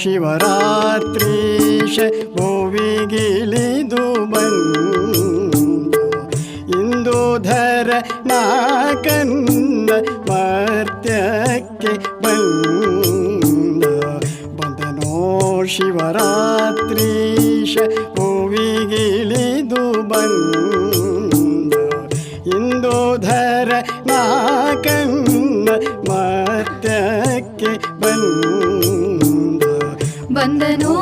ಶಿವರಾತ್ರೀಶ ಭುವಿಗಿಳಿದು ಬಂದ ಇಂದು ಧರ ನಾಕಂದ ಮರ್ತ್ಯಕ್ಕೆ ಬಂದ ಬಂದನೋ ಶಿವರಾತ್ರೀಶ ಭುವಿಗಿಳಿದು ಬಂದ ಇಂದು ಧರ ನಾಕಂದ ಮರ್ತ್ಯಕ್ಕೆ ಬಂದ. ಬಂದನೋ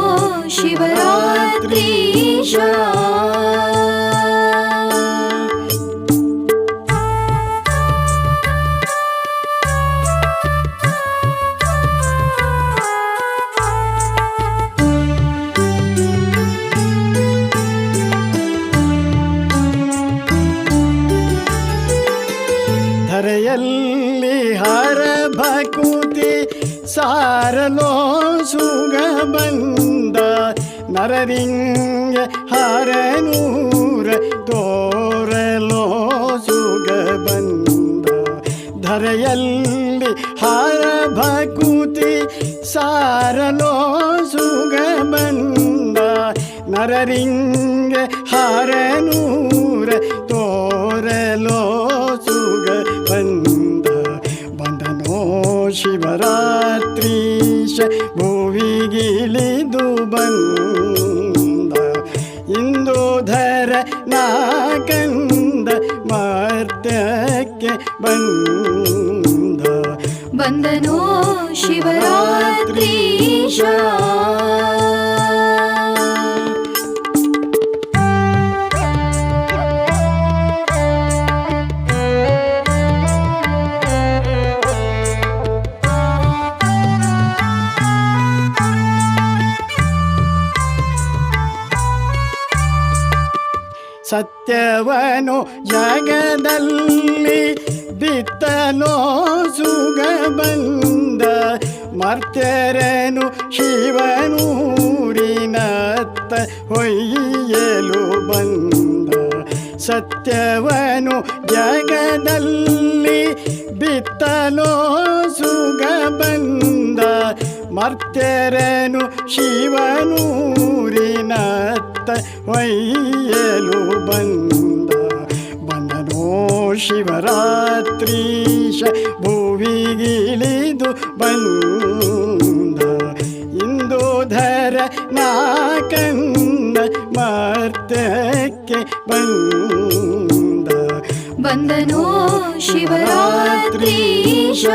ಶಿವರಾತ್ರೀಶ ಧರೆಯಲ್ಲಿ ಸಾರಲೋ ಸುಗ ಬಂದ ನರರಿಂಗ ಹರನೂರ ತೋರಲೋ ಸುಗ ಬಂದ ಧರೆಯಲ್ಲಿ ಹರ ಭಕುತಿ ಸಾರಲೋ ಸುಗ ಬಂದ ನರರಿಂಗ ಹರನೂರ ತೋರಲೋ ಶಿವರಾತ್ರೀಶ ಭುವಿಗಿಳಿದು ಬಂದ. ಇಂದು ಧರ ನಾಕಂದ ಮರ್ತ್ಯಕ್ಕೆ ಬಂದ. ಬಂದನೋ ಶಿವರಾತ್ರೀಶ ಸತ್ಯವನು ಜಗದಲ್ಲಿ ಬಿತ್ತನೋ ಸುಗ ಬಂದ ಮರ್ತ್ಯರನು ಶಿವನೂರಿನತ್ತ ಹೊಯ್ಯಲು ಬಂದ ಸತ್ಯವನು ಜಗದಲ್ಲಿ ಬಿತ್ತಲೋ ಸುಗ ಬಂದ ಮರ್ತ್ಯರನು ಶಿವನೂರಿನತ್ತ ಒಯ್ಯಲು ಬಂದ ಬಂದನೋ ಶಿವರಾತ್ರೀಶ ಭುವಿಗಿಳಿದು ಬಂದ. ಇಂದೋಧರ ನಾಕಂದ ಮಾರ್ತಕ್ಕೆ ಬಂದ. ಬಂದನೋ ಶಿವರಾತ್ರೀಶ